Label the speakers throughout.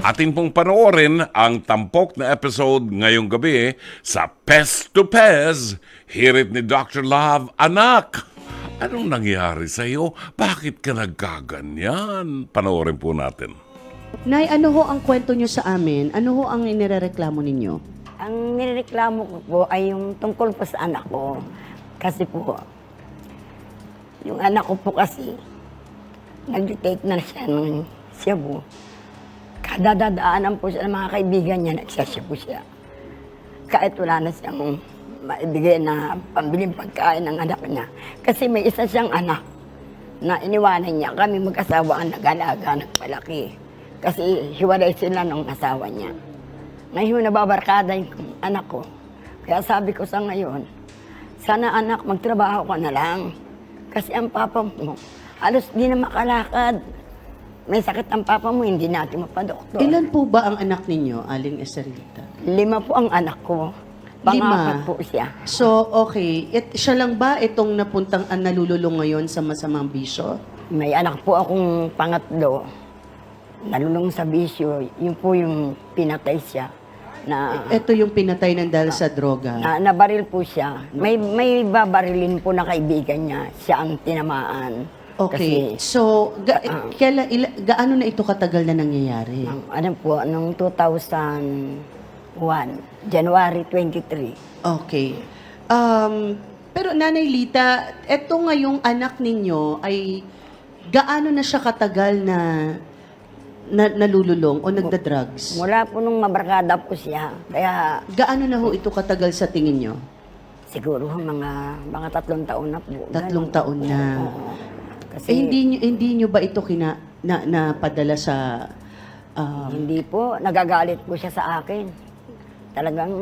Speaker 1: Atin pong panoorin ang tampok na episode ngayong gabi sa Pest to Pez. Hirit ni Dr. Love, Anak! Anong nangyari sa iyo? Bakit ka nagkaganyan? Panoorin po natin.
Speaker 2: Nay, ano ho ang kwento nyo sa amin? Ano ho ang inirereklamo ninyo?
Speaker 3: Ang nireklamo ko po ay yung tungkol po sa anak ko. Kasi po, yung anak ko po kasi, nag-take na siya ng Cebu. Kada dadaanan po siya ng mga kaibigan niya, nagsasya po siya. Kahit wala na siyang maibigay na pambiling pagkain ng anak niya. Kasi may isa siyang anak na iniwanan niya. Kami mag-asawa ang nag-alaga, nagpalaki. Kasi hiwalay sila ng asawa niya. Ngayon nababarkada yung anak ko. Kaya sabi ko sa ngayon, sana anak, magtrabaho ka na lang. Kasi ang papa mo, halos di na makalakad. May sakit ang papa mo, hindi natin mapadoktor.
Speaker 2: Ilan po ba ang anak ninyo, Aling Eserita?
Speaker 3: Lima po ang anak ko. Pangapat po siya.
Speaker 2: So, okay. It, siya lang ba itong napuntang ang nalululong ngayon sa masamang bisyo?
Speaker 3: May anak po akong pangatlo. Nalulong sa bisyo. Yun po yung pinatay siya. Na,
Speaker 2: Ito yung pinatay ng dahil sa droga.
Speaker 3: na nabaril po siya. May may babarilin po na kaibigan niya. Siya ang tinamaan.
Speaker 2: Okay.
Speaker 3: Kasi,
Speaker 2: So, ga, kaila, ila- gaano na ito katagal na nangyayari?
Speaker 3: ang, ano po, noong 2001, January 23.
Speaker 2: Okay. Um, pero Nanay Lita, eto ngayong anak ninyo ay gaano na siya katagal na, na nalululong o nagda-drugs?
Speaker 3: Mula po nung mabarkada po siya, kaya
Speaker 2: Gaano na ho ito katagal sa tingin nyo?
Speaker 3: siguro mga mga tatlong taon na po.
Speaker 2: Tatlong
Speaker 3: Ganun.
Speaker 2: taon na.
Speaker 3: Oo. Kasi
Speaker 2: Eh, hindi nyo, hindi nyo ba ito kina, na, napadala sa... um,
Speaker 3: hindi po, nagagalit po siya sa akin. Talagang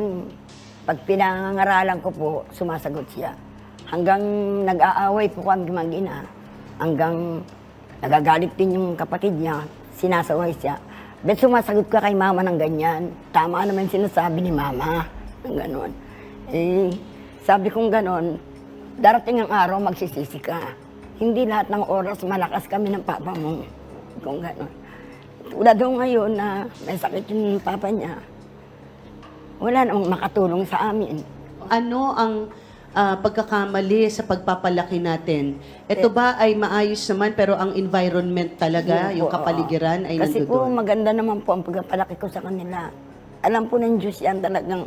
Speaker 3: pag pinangangaralan ko po, sumasagot siya. Hanggang nag-aaway po kami mag-ina. Hanggang nagagalit din yung kapatid niya, sinasaway siya. Bet sumasagot ka kay mama ng ganyan. Tama naman sinasabi ni mama. Ng ganon. Eh, sabi kong ganon, darating ang araw, magsisisi ka. Hindi lahat ng oras malakas kami ng papa mo. Kung ganon. Wala daw ngayon na may sakit yung papa niya. Wala namang makatulong sa amin.
Speaker 2: ano ang ah, pagkakamali sa pagpapalaki natin? Ito ba ay maayos naman pero ang environment talaga,
Speaker 3: Yun
Speaker 2: yung
Speaker 3: po,
Speaker 2: kapaligiran
Speaker 3: oo.
Speaker 2: ay
Speaker 3: Kasi po,
Speaker 2: nandoon?
Speaker 3: maganda naman po ang pagpapalaki ko sa kanila. Alam po ng Diyos yan talagang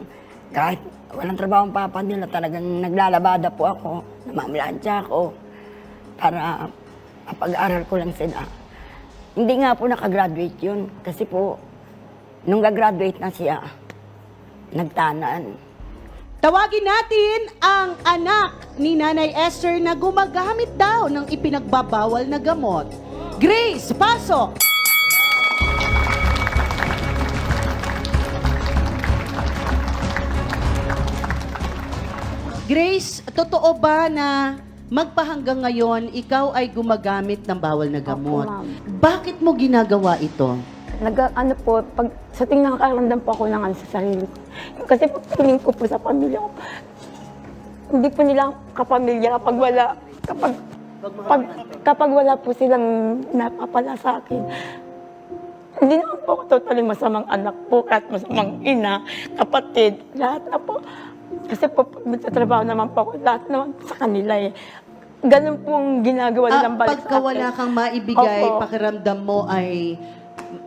Speaker 3: kahit walang trabaho ang papa nila, talagang naglalabada po ako, namamlansya ako para mapag-aral ko lang sila. Hindi nga po nakagraduate yun kasi po, nung gagraduate na siya, nagtanan.
Speaker 2: Tawagin natin ang anak ni Nanay Esther na gumagamit daw ng ipinagbabawal na gamot. Grace, pasok! Grace, totoo ba na magpahanggang ngayon ikaw ay gumagamit ng bawal na gamot?
Speaker 4: ma'am.
Speaker 2: Bakit mo ginagawa ito?
Speaker 4: Nag, ano po, pag sa ting nakakaramdam po ako ng ano sa sarili ko. Kasi pag tingin ko po sa pamilya ko, hindi po nila kapamilya kapag wala, kapag, pag, kapag wala po silang napapala sa akin. Hindi naman po ako totally masamang anak po, kahit masamang ina, kapatid, lahat na po. Kasi po, magtatrabaho naman po ako, lahat naman sa kanila eh. Ganun pong ginagawa
Speaker 2: Ah,
Speaker 4: nilang balik
Speaker 2: pagka
Speaker 4: sa akin.
Speaker 2: wala kang maibigay,
Speaker 4: Opo.
Speaker 2: pakiramdam mo ay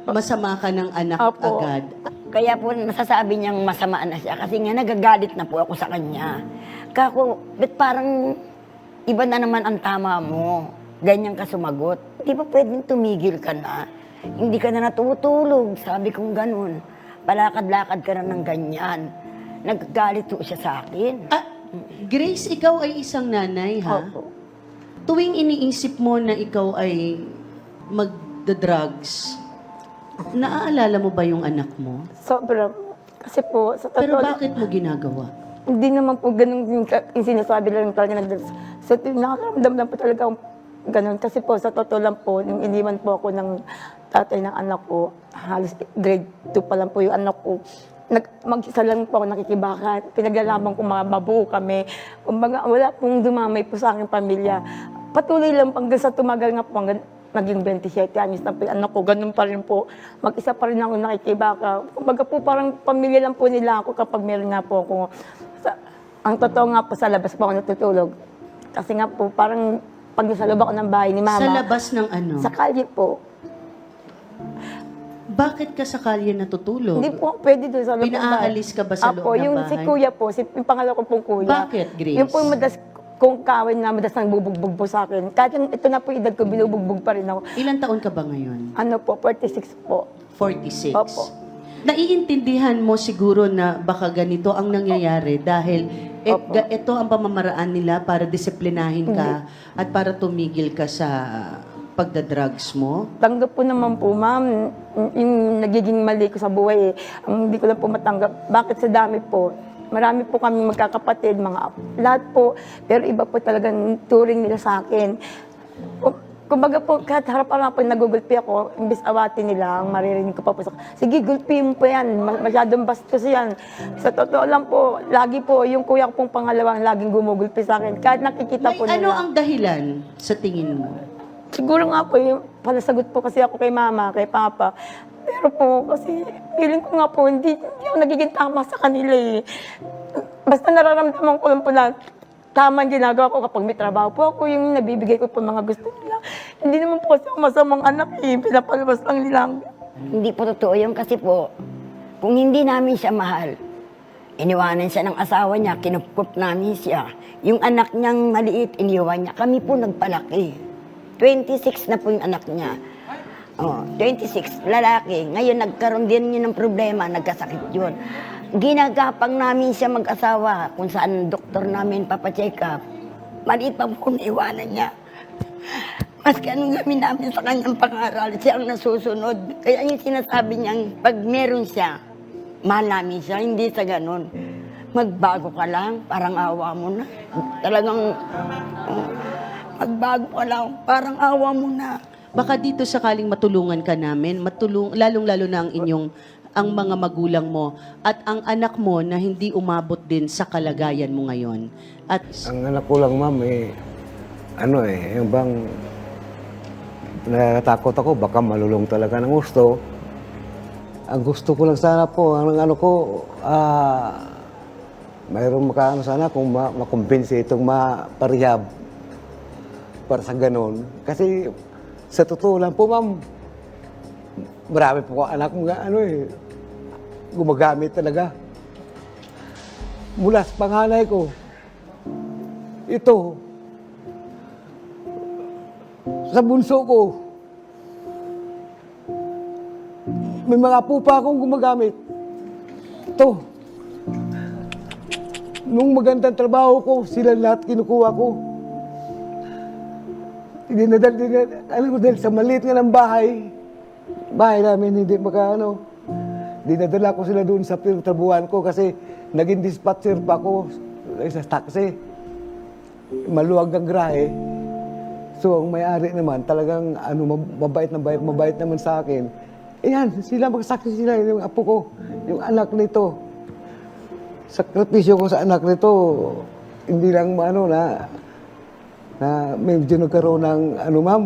Speaker 2: masama ka ng anak
Speaker 4: Opo.
Speaker 2: agad.
Speaker 3: Kaya po masasabi niyang masama na siya kasi nga nagagalit na po ako sa kanya. Kako, bet parang iba na naman ang tama mo. Ganyan ka sumagot. Di ba pwedeng tumigil ka na? Hindi ka na natutulog. Sabi kong ganun. Palakad-lakad ka na ng ganyan. Nagagalit po siya sa akin.
Speaker 2: Ah, Grace, ikaw ay isang nanay, ha?
Speaker 4: Opo.
Speaker 2: Tuwing iniisip mo na ikaw ay magda-drugs, naaalala mo ba yung anak mo?
Speaker 4: Sobra. Kasi po, sa
Speaker 2: Pero
Speaker 4: totoo lang,
Speaker 2: bakit mo ginagawa?
Speaker 4: hindi naman po ganun yung, ka- yung sinasabi lang talaga ng Sa so, nakakaramdam lang po talaga akong ganun. Kasi po, sa totoo lang po, nung iniwan po ako ng tatay ng anak ko, halos grade 2 pa lang po yung anak ko. Nag, mag-isa lang po ako nakikibakan. Pinaglalaban ko mga mabuo kami. Kumbaga, wala pong dumamay po sa aking pamilya. Patuloy lang hanggang sa tumagal nga po, hanggang naging 27 anos na anak ko, ganun pa rin po. Mag-isa pa rin ako nakikibaka. Kumbaga po parang pamilya lang po nila ako kapag meron nga po ako. Sa, ang totoo nga po sa labas po ako natutulog. Kasi nga po parang pag nasa loob ako ng bahay ni mama.
Speaker 2: Sa labas ng ano?
Speaker 4: Sa kalye po.
Speaker 2: Bakit ka sa kalye natutulog?
Speaker 4: Hindi po pwede doon sa loob ng bahay.
Speaker 2: Pinaalis ka ba sa loob
Speaker 4: Apo,
Speaker 2: ng
Speaker 4: yung
Speaker 2: bahay?
Speaker 4: si kuya po, si, yung pangalawa ko pong kuya.
Speaker 2: Bakit, Grace?
Speaker 4: Yung po yung madas kong kawin na madas nang bubugbog po sa akin. Kahit yung- ito na po yung edad ko, binubugbog pa rin ako.
Speaker 2: Ilan taon ka ba ngayon?
Speaker 4: Ano po, 46 po.
Speaker 2: 46.
Speaker 4: Opo.
Speaker 2: Naiintindihan mo siguro na baka ganito ang nangyayari dahil et,
Speaker 4: Opo.
Speaker 2: ga- ito ang pamamaraan nila para disiplinahin ka at para tumigil ka sa pagdadrugs mo.
Speaker 4: Tanggap po naman po, ma'am, yung nagiging mali ko sa buhay. Eh. Ang hindi ko lang po matanggap. Bakit sa dami po? Marami po kami magkakapatid, mga ap- lahat po. Pero iba po talagang turing nila sa akin. Kum- Kumbaga po, kahit harap-harap po nagugulpi ako, imbis awatin nila, ang maririnig ko pa po sa sige, gulpi mo po yan, ma- masyadong bastos yan. Sa totoo lang po, lagi po, yung kuya ko pong pangalawa, ang laging gumugulpi sa akin. Kahit nakikita
Speaker 2: May
Speaker 4: po
Speaker 2: ano
Speaker 4: nila.
Speaker 2: ang dahilan sa tingin mo?
Speaker 4: Siguro nga po, yung panasagot po kasi ako kay mama, kay papa. Pero po, kasi feeling ko nga po, hindi, hindi ako nagiging tama sa kanila eh. Basta nararamdaman ko lang po na tama ang ginagawa ko kapag may trabaho po ako, yung nabibigay ko po mga gusto nila. Hindi naman po kasi ako masamang anak eh, pinapalabas lang nila.
Speaker 3: Hindi po totoo yun kasi po, kung hindi namin siya mahal, iniwanan siya ng asawa niya, kinupkup namin siya. Yung anak niyang maliit, iniwan niya. Kami po nagpalaki. 26 na po yung anak niya. Oh, 26, lalaki. Ngayon nagkaroon din yun ng problema, nagkasakit yun. Ginagapang namin siya mag-asawa kung saan doktor namin papacheck up. Maliit pa po naiwanan niya. Maski anong gawin namin sa kanyang pangaral, siya ang nasusunod. Kaya yung sinasabi niyang, pag meron siya, mahal namin siya, hindi sa ganun. Magbago ka lang, parang awa mo na. Talagang, oh, magbago ka lang, parang awa mo na.
Speaker 2: Baka dito sakaling matulungan ka namin, matulung lalong-lalo na ang inyong ang mga magulang mo at ang anak mo na hindi umabot din sa kalagayan mo ngayon. At
Speaker 5: Ang anak ko lang, ma'am, eh, ano eh, yung bang natatakot ako, baka malulong talaga ng gusto. Ang gusto ko lang sana po, ang ano ko, ah, mayroong makaano sana kung ma makumbinsi itong ma-parehab para sa ganun. Kasi sa totoo lang po, ma'am, marami po anak mga ano eh, gumagamit talaga. Mula sa panganay ko, ito, sa bunso ko, may mga pupa akong gumagamit. Ito, nung magandang trabaho ko, sila lahat kinukuha ko. Dinadal, dinadal, alam mo, dahil sa maliit nga ng bahay, bahay namin hindi maka, ano, dinadala ko sila doon sa pinagtrabuhan ko kasi naging dispatcher pa ako sa taxi. Maluwag ang grahe. So, ang may-ari naman, talagang ano, mabait na bait, mabait naman sa akin. Ayan, sila, magsaksi sila, yung apo ko, yung anak nito. Sakripisyo ko sa anak nito, hindi lang ano na, na medyo nagkaroon ng ano ma'am,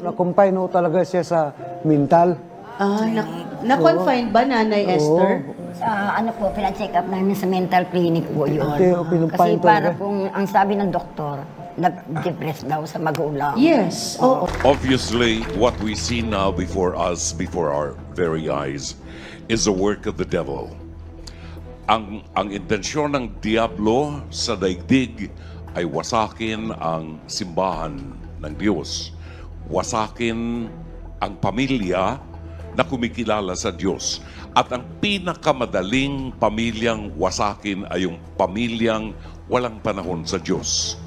Speaker 5: na-confine ho talaga siya sa mental.
Speaker 2: ah, na, na-confine ba, Nanay Esther?
Speaker 3: Sa ano po, pina-check up namin sa mental clinic po yun.
Speaker 5: Hindi, oh,
Speaker 3: Kasi para
Speaker 5: talaga.
Speaker 3: pong, ang sabi ng doktor, nag-depress daw sa magulang.
Speaker 2: Yes. Oo.
Speaker 1: Obviously, what we see now before us, before our very eyes, is the work of the devil. Ang, ang intensyon ng Diablo sa daigdig ay wasakin ang simbahan ng Diyos. Wasakin ang pamilya na kumikilala sa Diyos. At ang pinakamadaling pamilyang wasakin ay yung pamilyang walang panahon sa Diyos.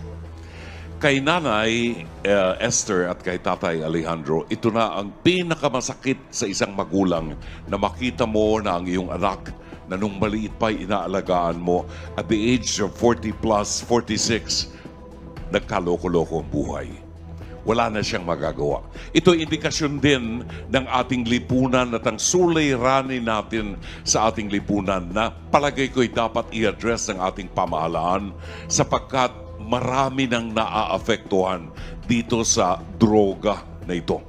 Speaker 1: Kay Nanay eh, Esther at kay Tatay Alejandro, ito na ang pinakamasakit sa isang magulang na makita mo na ang iyong anak na nung maliit pa inaalagaan mo at the age of 40 plus, 46, nagkaloko-loko ang buhay. Wala na siyang magagawa. Ito indikasyon din ng ating lipunan at ang suliranin natin sa ating lipunan na palagay ko'y dapat i-address ng ating pamahalaan sapagkat marami nang naaapektuhan dito sa droga na ito.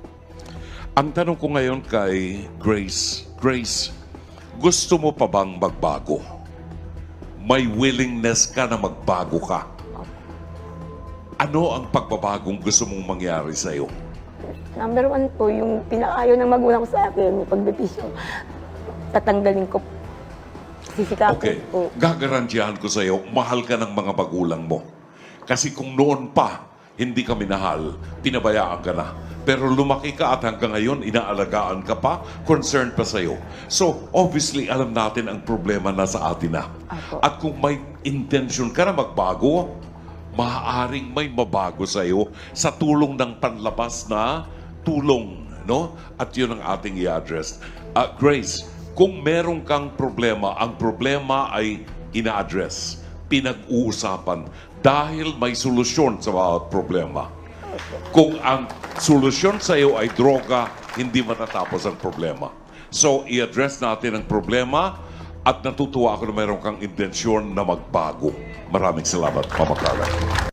Speaker 1: Ang tanong ko ngayon kay Grace, Grace, gusto mo pa bang magbago? May willingness ka na magbago ka? Ano ang pagbabagong gusto mong mangyari sa iyo?
Speaker 4: Number one po, yung pinakayo ng magulang ko sa akin, yung pagbibisyo, tatanggalin ko. Sisikapin
Speaker 1: Okay,
Speaker 4: po.
Speaker 1: gagarantiyahan ko sa iyo, mahal ka ng mga magulang mo. Kasi kung noon pa, hindi ka minahal, pinabayaan ka na. Pero lumaki ka at hanggang ngayon, inaalagaan ka pa, concerned pa sa iyo. So, obviously, alam natin ang problema na sa atin na. At kung may intention ka na magbago, maaaring may mabago sa iyo sa tulong ng panlabas na tulong, no? At yun ang ating i-address. Ah, Grace, kung meron kang problema, ang problema ay ina-address, pinag-uusapan, dahil may solusyon sa bawat problema. Kung ang solusyon sa iyo ay droga, hindi matatapos ang problema. So, i-address natin ang problema at natutuwa ako na meron kang intensyon na magbago. Maraming salamat, Mama Clara.